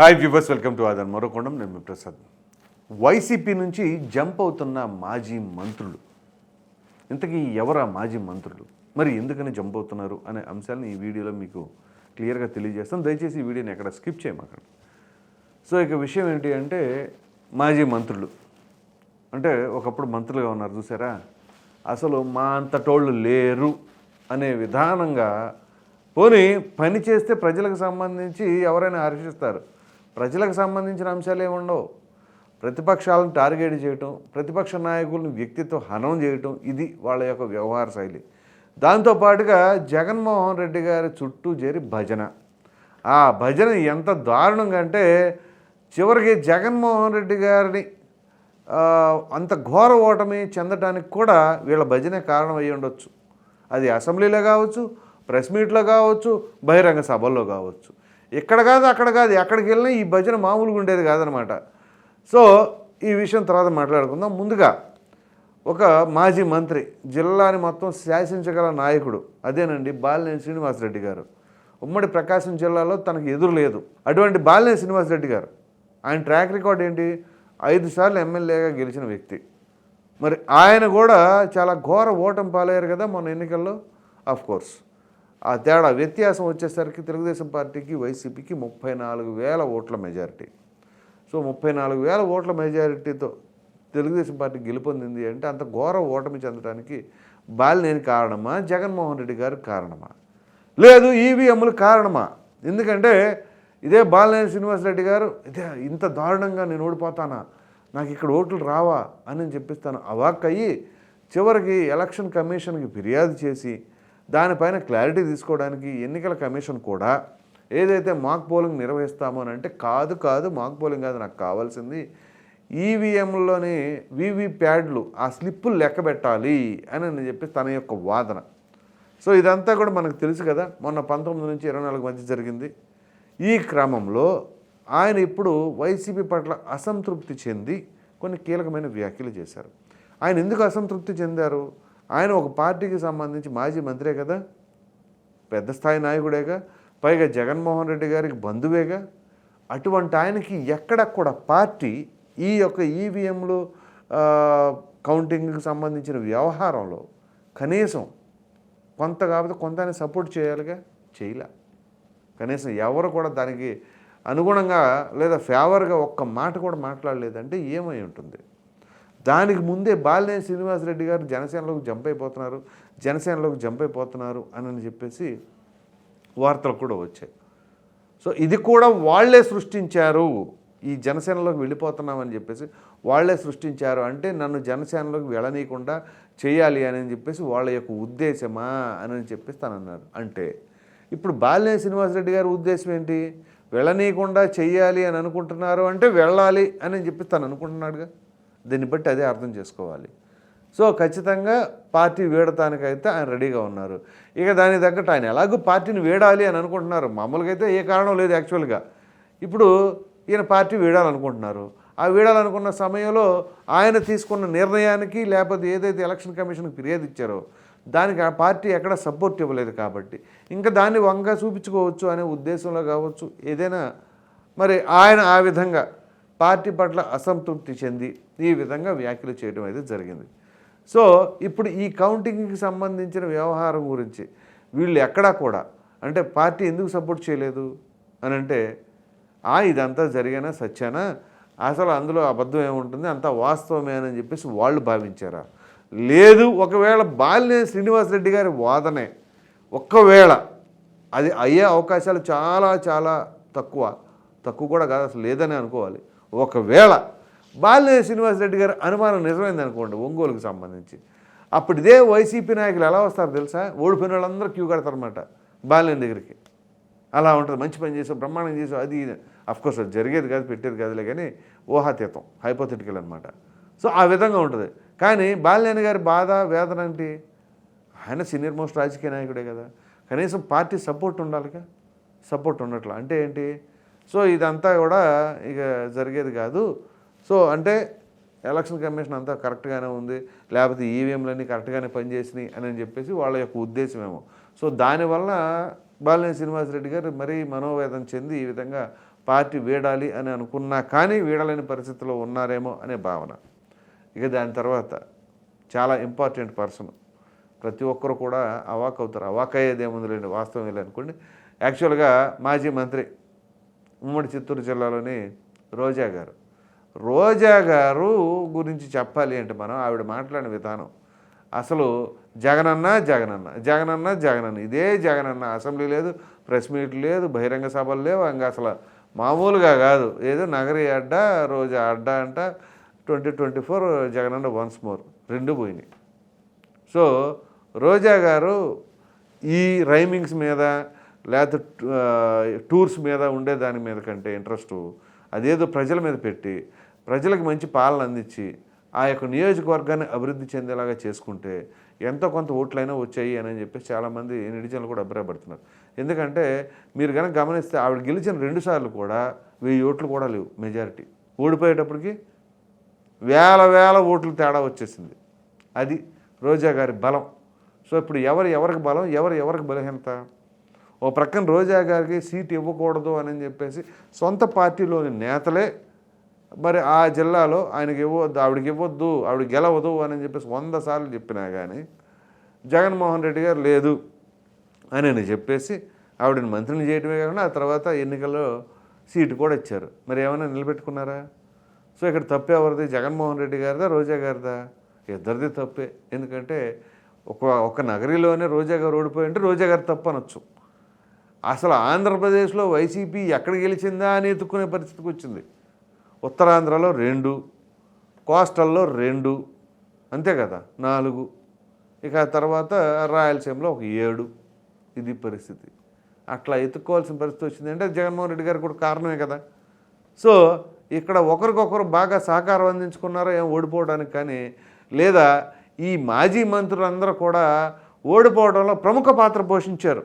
Hi viewers welcome to other మరోకొండం. నేను మీ Prasad. YCP నుంచి జంప్ అవుతున్న మాజీ మంత్రులు. ఇంతకీ ఎవరా మాజీ మంత్రులు? మరి ఎందుకని జంప్ అవుతున్నారు అనే అంశాలను ఈ వీడియోలో మీకు క్లియర్గా తెలియజేస్తాను. దయచేసి ఈ వీడియోని ఎక్కడ స్కిప్ చేయమాకండి. సో ఇక విషయం ఏంటి అంటే మాజీ మంత్రులు. అంటే ఒకప్పుడు మంత్రులుగా ఉన్నారు చూసారా? అసలు మా అంతటోళ్ళు లేరు అనే విధానంగా పోనీ పని చేస్తే ప్రజలకు సంబంధించి ఎవరైనా హర్షిస్తారు. ప్రజలకు సంబంధించిన అంశాలు ఏమి ఉండవు. ప్రతిపక్షాలను టార్గెట్ చేయటం ప్రతిపక్ష నాయకులను వ్యక్తిత్వ హనం చేయటం ఇది వాళ్ళ యొక్క వ్యవహార శైలి. దాంతోపాటుగా జగన్మోహన్ రెడ్డి గారి చుట్టూ చేరి భజన. ఆ భజన ఎంత దారుణంగా అంటే చివరికి జగన్మోహన్ రెడ్డి గారిని అంత ఘోర ఓటమి చెందడానికి కూడా వీళ్ళ భజనే కారణం అయ్యి ఉండొచ్చు. అది అసెంబ్లీలో కావచ్చు ప్రెస్ మీట్లో కావచ్చు బహిరంగ సభల్లో కావచ్చు. ఇక్కడ కాదు అక్కడ కాదు ఎక్కడికి వెళ్ళినా ఈ భజన మామూలుగా ఉండేది కాదనమాట. సో ఈ విషయం తర్వాత మాట్లాడుకుందాం. ముందుగా ఒక మాజీ మంత్రి జిల్లాని మొత్తం శాసించగల నాయకుడు అదేనండి బాలినేని శ్రీనివాసరెడ్డి గారు. ఉమ్మడి ప్రకాశం జిల్లాలో తనకు ఎదురు లేదు. అటువంటి బాలినేని శ్రీనివాసరెడ్డి గారు ఆయన ట్రాక్ రికార్డ్ ఏంటి? ఐదు సార్లు ఎమ్మెల్యేగా గెలిచిన వ్యక్తి. మరి ఆయన కూడా చాలా ఘోర ఓటం పాలయ్యారు కదా మొన్న ఎన్నికల్లో? ఆఫ్ కోర్స్ ఆ తేడా వ్యత్యాసం వచ్చేసరికి తెలుగుదేశం పార్టీకి వైసీపీకి ముప్పై నాలుగు వేల ఓట్ల మెజారిటీ. సో ముప్పై నాలుగు వేల ఓట్ల మెజారిటీతో తెలుగుదేశం పార్టీ గెలుపొందింది అంటే అంత ఘోర ఓటమి చెందడానికి బాలినేని కారణమా జగన్మోహన్ రెడ్డి గారు కారణమా? లేదు ఈవీఎంలు కారణమా? ఎందుకంటే ఇదే బాలినేని శ్రీనివాసరెడ్డి గారు ఇదే ఇంత దారుణంగా నేను ఓడిపోతానా? నాకు ఇక్కడ ఓట్లు రావా? అని నేను చెప్పిస్తాను అవాక్ అయ్యి చివరికి ఎలక్షన్ కమిషన్కి ఫిర్యాదు చేసి దానిపైన క్లారిటీ తీసుకోవడానికి ఎన్నికల కమిషన్ కూడా ఏదైతే మాక్ పోలింగ్ నిర్వహిస్తామో అని అంటే కాదు కాదు మాక్ పోలింగ్ కాదు నాకు కావాల్సింది ఈవీఎంలోని వీవీ ప్యాడ్లు ఆ స్లిప్పులు లెక్క పెట్టాలి అని నేను చెప్పి తన యొక్క వాదన. సో ఇదంతా కూడా మనకు తెలుసు కదా మొన్న పంతొమ్మిది నుంచి ఇరవై నాలుగు మధ్య జరిగింది. ఈ క్రమంలో ఆయన ఇప్పుడు వైసీపీ పట్ల అసంతృప్తి చెంది కొన్ని కీలకమైన వ్యాఖ్యలు చేశారు. ఆయన ఎందుకు అసంతృప్తి చెందారు? ఆయన ఒక పార్టీకి సంబంధించి మాజీ మంత్రే కదా. పెద్ద స్థాయి నాయకుడేగా. పైగా జగన్మోహన్ రెడ్డి గారికి బంధువేగా. అటువంటి ఆయనకి ఎక్కడ కూడా పార్టీ ఈ యొక్క ఈవీఎంలు కౌంటింగ్కి సంబంధించిన వ్యవహారంలో కనీసం కొంత కాకపోతే కొంత ఆయన సపోర్ట్ చేయాలిగా? చేయలే. కనీసం ఎవరు కూడా దానికి అనుగుణంగా లేదా ఫేవర్గా ఒక్క మాట కూడా మాట్లాడలేదంటే ఏమై ఉంటుంది? దానికి ముందే బాలినేని శ్రీనివాసరెడ్డి గారు జనసేనలోకి జంప్ అయిపోతున్నారు. జనసేనలోకి జంప్ అయిపోతున్నారు అని చెప్పేసి వార్తలు కూడా వచ్చాయి. సో ఇది కూడా వాళ్ళే సృష్టించారు. ఈ జనసేనలోకి వెళ్ళిపోతున్నామని చెప్పేసి వాళ్ళే సృష్టించారు. అంటే నన్ను జనసేనలోకి వెళ్ళనీయకుండా చేయాలి అని చెప్పేసి వాళ్ళ యొక్క ఉద్దేశమా అని చెప్పేసి తను అన్నారు. అంటే ఇప్పుడు బాలినేని శ్రీనివాసరెడ్డి గారి ఉద్దేశం ఏంటి? వెళ్ళనీయకుండా చెయ్యాలి అని అనుకుంటున్నారు అంటే వెళ్ళాలి అని చెప్పి తను అనుకుంటున్నాడుగా. దీన్ని బట్టి అదే అర్థం చేసుకోవాలి. సో ఖచ్చితంగా పార్టీ వీడటానికైతే ఆయన రెడీగా ఉన్నారు. ఇక దానికి తగ్గట్టు ఆయన ఎలాగో పార్టీని వీడాలి అని అనుకుంటున్నారు. మామూలుగా అయితే ఏ కారణం లేదు యాక్చువల్గా. ఇప్పుడు ఈయన పార్టీ వీడాలనుకుంటున్నారు. ఆ వీడాలనుకున్న సమయంలో ఆయన తీసుకున్న నిర్ణయానికి లేకపోతే ఏదైతే ఎలక్షన్ కమిషన్కి ఫిర్యాదు ఇచ్చారో దానికి ఆ పార్టీ ఎక్కడ సపోర్ట్ ఇవ్వలేదు కాబట్టి. ఇంకా దాన్ని వంగ చూపించుకోవచ్చు అనే ఉద్దేశంలో కావచ్చు. ఏదైనా మరి ఆయన ఆ విధంగా పార్టీ పట్ల అసంతృప్తి చెంది ఈ విధంగా వ్యాఖ్యలు చేయడం అయితే జరిగింది. సో ఇప్పుడు ఈ కౌంటింగ్కి సంబంధించిన వ్యవహారం గురించి వీళ్ళు ఎక్కడా కూడా అంటే పార్టీ ఎందుకు సపోర్ట్ చేయలేదు? అని అంటే ఆ ఇదంతా జరిగినా? సత్యానా? అసలు అందులో అబద్ధం ఏముంటుంది? అంతా వాస్తవమేనని చెప్పేసి వాళ్ళు భావించారా? లేదు ఒకవేళ బాలినేని శ్రీనివాసరెడ్డి గారి వాదనే ఒక్కవేళ అది అయ్యే అవకాశాలు చాలా చాలా తక్కువ. తక్కువ కూడా కాదు అసలు లేదని అనుకోవాలి. ఒకవేళ బాలినేని శ్రీనివాసరెడ్డి గారు అనుమానం నిజమైంది అనుకోండి ఒంగోలుకు సంబంధించి. అప్పుడు ఇదే వైసీపీ నాయకులు ఎలా వస్తారు తెలుసా? ఓడిపోయిన వాళ్ళందరూ క్యూ కడతారనమాట బాలినేని దగ్గరికి. అలా ఉంటుంది మంచి పని చేసావు బ్రహ్మాండం చేసావు అది అఫ్కోర్స్ అది జరిగేది కాదు పెట్టేది కాదులే కానీ ఊహాతీతం హైపోథెటికల్ అనమాట సో ఆ విధంగా ఉంటుంది. కానీ బాలినేని గారి బాధ వేదన ఏంటి? ఆయన సీనియర్ మోస్ట్ రాజకీయ నాయకుడే కదా. కనీసం పార్టీ సపోర్ట్ ఉండాలిగా? సపోర్ట్ ఉండట్లా. అంటే ఏంటి? సో ఇదంతా కూడా ఇక జరిగేది కాదు. సో అంటే ఎలక్షన్ కమిషన్ అంతా కరెక్ట్గానే ఉంది లేకపోతే ఈవీఎంలన్నీ కరెక్ట్గానే పనిచేసినాయి అని చెప్పేసి వాళ్ళ యొక్క ఉద్దేశమేమో. సో దానివల్ల బాలినేని శ్రీనివాసరెడ్డి గారు మరీ మనోవేదన చెంది ఈ విధంగా పార్టీ వీడాలి అని అనుకున్నా కానీ వీడలేని పరిస్థితిలో ఉన్నారేమో అనే భావన. ఇక దాని తర్వాత చాలా ఇంపార్టెంట్ పర్సన్ ప్రతి ఒక్కరు కూడా అవాక్ అవుతారు. అవాక్ అయ్యేది ఏముందిలేండి వాస్తవం వెళ్ళి అనుకోండి. యాక్చువల్గా మాజీ మంత్రి ఉమ్మడి చిత్తూరు జిల్లాలోని రోజా గారు. రోజా గారు గురించి చెప్పాలి అంటే మనం ఆవిడ మాట్లాడిన విధానం. అసలు జగనన్న జగనన్న జగనన్న జగనన్న. ఇదే జగనన్న. అసెంబ్లీ లేదు ప్రెస్ మీట్ లేదు బహిరంగ సభలు లేవు. ఇంకా అసలు మామూలుగా కాదు. ఏదో నగరి అడ్డ రోజా అడ్డ అంట. Twenty twenty four Jagananna once more. రెండు పోయినాయి. సో రోజా గారు ఈ రైమింగ్స్ మీద లేకపోతే టూర్స్ మీద ఉండే దాని మీద కంటే ఇంట్రెస్ట్ అదేదో ప్రజల మీద పెట్టి ప్రజలకు మంచి పాలన అందించి ఆ యొక్క నియోజకవర్గాన్ని అభివృద్ధి చెందేలాగా చేసుకుంటే ఎంతో కొంత ఓట్లైనా వచ్చాయి అని చెప్పేసి చాలామంది నిడిజన్లు కూడా అభిప్రాయపడుతున్నారు. ఎందుకంటే మీరు కనుక గమనిస్తే ఆవిడ గెలిచిన రెండు సార్లు కూడా వెయ్యి ఓట్లు కూడా లేవు మెజారిటీ. ఓడిపోయేటప్పటికి వేల వేల ఓట్లు తేడా వచ్చేసింది. అది రోజా గారి బలం. సో ఇప్పుడు ఎవరు ఎవరికి బలం ఎవరు ఎవరికి బలహీనత? ఓ ప్రక్కన రోజా గారికి సీట్ ఇవ్వకూడదు అని చెప్పేసి సొంత పార్టీలోని నేతలే మరి ఆ జిల్లాలో ఆయనకి ఇవ్వద్దు ఆవిడకి ఇవ్వద్దు ఆవిడ గెలవదు అని చెప్పేసి వంద సార్లు చెప్పినా కానీ జగన్మోహన్ రెడ్డి గారు లేదు అని నేను చెప్పేసి ఆవిడని మంత్రిని చేయడమే కాకుండా ఆ తర్వాత ఎన్నికల్లో సీటు కూడా ఇచ్చారు. మరి ఏమైనా నిలబెట్టుకున్నారా? సో ఇక్కడ తప్పే ఎవరిది? జగన్మోహన్ రెడ్డి గారిదా రోజా గారిదా? ఇద్దరిది తప్పే. ఎందుకంటే ఒక ఒక నగరిలోనే రోజా గారు ఓడిపోయి ఉంటే రోజా గారు తప్పు అనొచ్చు అసలు ఆంధ్రప్రదేశ్లో వైసీపీ ఎక్కడ గెలిచిందా అని ఎత్తుక్కునే పరిస్థితికి వచ్చింది. ఉత్తరాంధ్రలో రెండు కోస్టల్లో రెండు అంతే కదా నాలుగు. ఇక ఆ తర్వాత రాయలసీమలో ఒక ఏడు. ఇది పరిస్థితి. అట్లా ఎత్తుక్కోవాల్సిన పరిస్థితి వచ్చింది. అంటే జగన్మోహన్ రెడ్డి గారు కూడా కారణమే కదా. సో ఇక్కడ ఒకరికొకరు బాగా సహకారం అందించుకున్నారో ఏం ఓడిపోవడానికి కానీ లేదా ఈ మాజీ మంత్రులందరూ కూడా ఓడిపోవడంలో ప్రముఖ పాత్ర పోషించారు.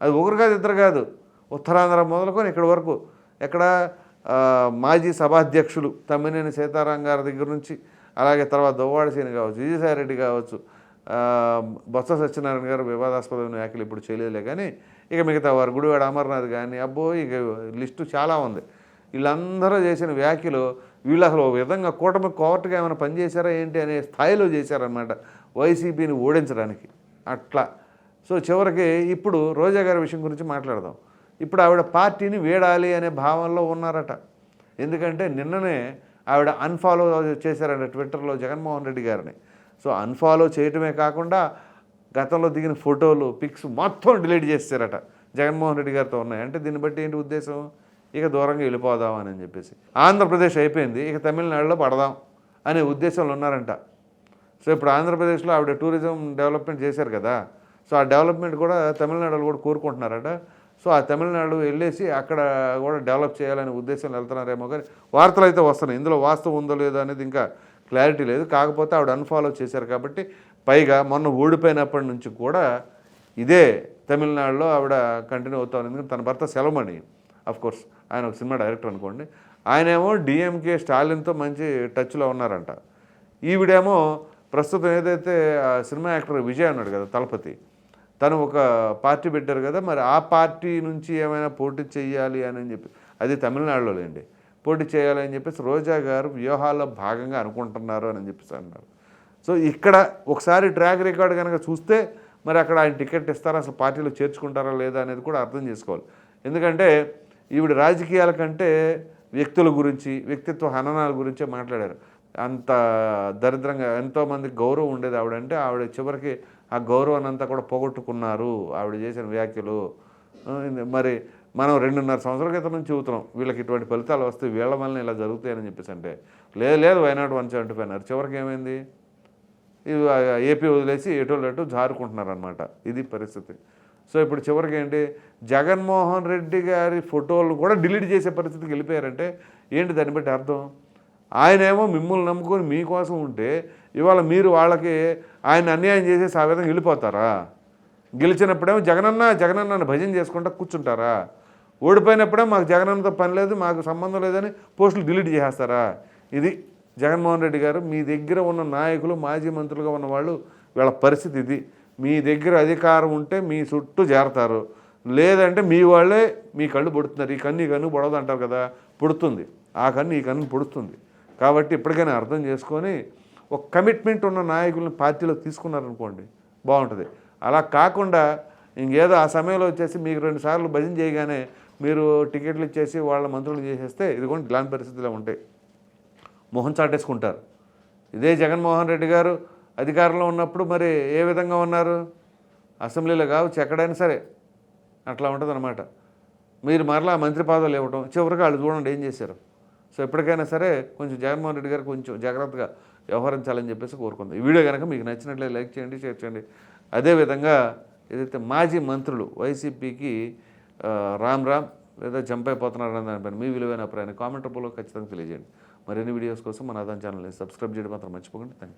అది ఒకరు కాదు ఇద్దరు కాదు. ఉత్తరాంధ్ర మొదలుకొని ఇక్కడి వరకు. ఎక్కడ మాజీ సభాధ్యక్షులు తమ్మినేని సీతారాం గారి దగ్గర నుంచి అలాగే తర్వాత దువ్వాడసేని కావచ్చు కావచ్చు విజయసాయిరెడ్డి కావచ్చు బొత్స సత్యనారాయణ గారు వివాదాస్పదమైన వ్యాఖ్యలు ఇప్పుడు చేయలేదులే కానీ ఇక మిగతా వారు గుడివాడ అమర్నాథ్ కానీ అబ్బో ఇక లిస్టు చాలా ఉంది. వీళ్ళందరూ చేసిన వ్యాఖ్యలు వీళ్ళు అసలు ఒక విధంగా కూటమి కోవర్ట్గా ఏమైనా పనిచేశారా ఏంటి అనే స్థాయిలో చేశారనమాట వైసీపీని ఓడించడానికి. అట్లా. సో చివరికి ఇప్పుడు రోజా గారి విషయం గురించి మాట్లాడదాం. ఇప్పుడు ఆవిడ పార్టీని వేడాలి అనే భావనలో ఉన్నారట. ఎందుకంటే నిన్ననే ఆవిడ అన్ఫాలో చేశారట ట్విట్టర్లో జగన్మోహన్ రెడ్డి గారిని. సో అన్ఫాలో చేయటమే కాకుండా గతంలో దిగిన ఫోటోలు పిక్స్ మొత్తం డిలీట్ చేస్తారట జగన్మోహన్ రెడ్డి గారితో ఉన్నాయి. అంటే దీన్ని బట్టి ఏంటి ఉద్దేశం? ఇక దూరంగా వెళ్ళిపోదామని అని చెప్పేసి. ఆంధ్రప్రదేశ్ అయిపోయింది ఇక తమిళనాడులో పడదాం అనే ఉద్దేశంలో ఉన్నారంట. సో ఇప్పుడు ఆంధ్రప్రదేశ్లో ఆవిడ టూరిజం డెవలప్మెంట్ చేశారు కదా. సో ఆ డెవలప్మెంట్ కూడా తమిళనాడులో కూడా కోరుకుంటున్నారట. సో ఆ తమిళనాడు వెళ్ళేసి అక్కడ కూడా డెవలప్ చేయాలనే ఉద్దేశంలో వెళ్తున్నారేమో కానీ వార్తలు అయితే వస్తున్నాయి. ఇందులో వాస్తవం ఉందో లేదో అనేది ఇంకా క్లారిటీ లేదు. కాకపోతే ఆవిడ అన్ఫాలో చేశారు కాబట్టి పైగా మొన్న ఓడిపోయినప్పటి నుంచి కూడా ఇదే తమిళనాడులో ఆవిడ కంటిన్యూ అవుతా ఉంది ఎందుకంటే తన భర్త సెలమణి అఫ్ కోర్స్ ఆయన ఒక సినిమా డైరెక్టర్ అనుకోండి. ఆయనేమో డిఎంకే స్టాలిన్తో మంచి టచ్లో ఉన్నారంట. ఈవిడేమో ప్రస్తుతం ఏదైతే ఆ సినిమా యాక్టర్ విజయ్ అన్నాడు కదా తలపతి. తను ఒక పార్టీ పెట్టారు కదా మరి ఆ పార్టీ నుంచి ఏమైనా పోటీ చేయాలి అని చెప్పి అది తమిళనాడులో లేండి. పోటీ చేయాలి అని చెప్పేసి రోజా గారు వ్యూహాల్లో భాగంగా అనుకుంటున్నారు అని చెప్పేసి అన్నారు. సో ఇక్కడ ఒకసారి ట్రాక్ రికార్డ్ కనుక చూస్తే మరి అక్కడ ఆయన టికెట్ ఇస్తారా అసలు పార్టీలో చేర్చుకుంటారా లేదా అనేది కూడా అర్థం చేసుకోవాలి. ఎందుకంటే ఈవిడ రాజకీయాల కంటే వ్యక్తుల గురించి వ్యక్తిత్వ హననాల గురించే మాట్లాడారు. అంత దరిద్రంగా ఎంతోమంది గౌరవం ఉండేది ఆవిడంటే ఆవిడ చివరికి ఆ గౌరవాన్ని అంతా కూడా పోగొట్టుకున్నారు. ఆవిడ చేసిన వ్యాఖ్యలు మరి మనం రెండున్నర సంవత్సరాల క్రితం నుంచి చూస్తున్నాం. వీళ్ళకి ఇటువంటి ఫలితాలు వస్తే వీళ్ళ వల్ల ఇలా జరుగుతాయని చెప్పేసి అంటే లేదు లేదు వైనాడు వన్ సెవెంటీ ఫైవ్ అన్నారు చివరికి ఏమైంది? ఇవి ఏపీ వదిలేసి ఎటు జారుకుంటున్నారు అనమాట ఇది పరిస్థితి. సో ఇప్పుడు చివరికి ఏంటి? జగన్మోహన్ రెడ్డి గారి ఫోటోలు కూడా డిలీట్ చేసే పరిస్థితికి వెళ్ళిపోయారంటే ఏంటి దాన్ని బట్టి అర్థం? ఆయనేమో మిమ్మల్ని నమ్ముకొని మీకోసం ఉంటే ఇవాళ మీరు వాళ్ళకి ఆయన అన్యాయం చేసేసి ఆ విధంగా వెళ్ళిపోతారా? గెలిచినప్పుడేమో జగనన్న జగనన్నను భజన చేసుకుంటా కూర్చుంటారా? ఓడిపోయినప్పుడే మాకు జగనన్నతో పని లేదు మాకు సంబంధం లేదని పోస్టులు డిలీట్ చేసేస్తారా? ఇది జగన్మోహన్ రెడ్డి గారు మీ దగ్గర ఉన్న నాయకులు మాజీ మంత్రులుగా ఉన్న వాళ్ళు వీళ్ళ పరిస్థితి ఇది. మీ దగ్గర అధికారం ఉంటే మీ చుట్టూ చేరతారు లేదంటే మీ వాళ్ళే మీ కళ్ళు పొడుతున్నారు. ఈ కన్ను ఈ కన్ను పొడవదు అంటారు కదా? పుడుతుంది. ఆ కన్ను ఈ కన్ను పుడుతుంది కాబట్టి ఇప్పటికైనా అర్థం చేసుకొని ఒక కమిట్మెంట్ ఉన్న నాయకులను పార్టీలో తీసుకున్నారనుకోండి బాగుంటుంది. అలా కాకుండా ఇంకేదో ఆ సమయంలో వచ్చేసి మీకు రెండు సార్లు భజన చేయగానే మీరు టికెట్లు ఇచ్చేసి వాళ్ళ మంత్రులు చేసేస్తే ఇదిగోండి ఇలాంటి పరిస్థితులు ఉంటాయి. మొహం చాటేసుకుంటారు. ఇదే జగన్మోహన్ రెడ్డి గారు అధికారంలో ఉన్నప్పుడు మరి ఏ విధంగా ఉన్నారు? అసెంబ్లీలో కావచ్చు ఎక్కడైనా సరే. అట్లా ఉంటుంది మీరు మరలా మంత్రి పదవులు ఇవ్వటం చివరికి వాళ్ళు చూడండి ఏం చేశారు. సో ఎప్పటికైనా సరే కొంచెం జగన్మోహన్ రెడ్డి గారు కొంచెం జాగ్రత్తగా వ్యవహరించాలని చెప్పేసి కోరుకుంది. ఈ వీడియో కనుక మీకు నచ్చినట్లయితే లైక్ చేయండి షేర్ చేయండి. అదేవిధంగా ఏదైతే మాజీ మంత్రులు వైసీపీకి రామ్ రామ్ లేదా జంప్ అయిపోతున్నారని దానిపైన మీ విలువైన అభిప్రాయాన్ని కామెంట్ రూపంలో ఖచ్చితంగా తెలియజేయండి. మరిన్ని వీడియోస్ కోసం మన అదన ఛానల్ని సబ్స్క్రైబ్ చేయడం మాత్రం మర్చిపోకండి. Thank you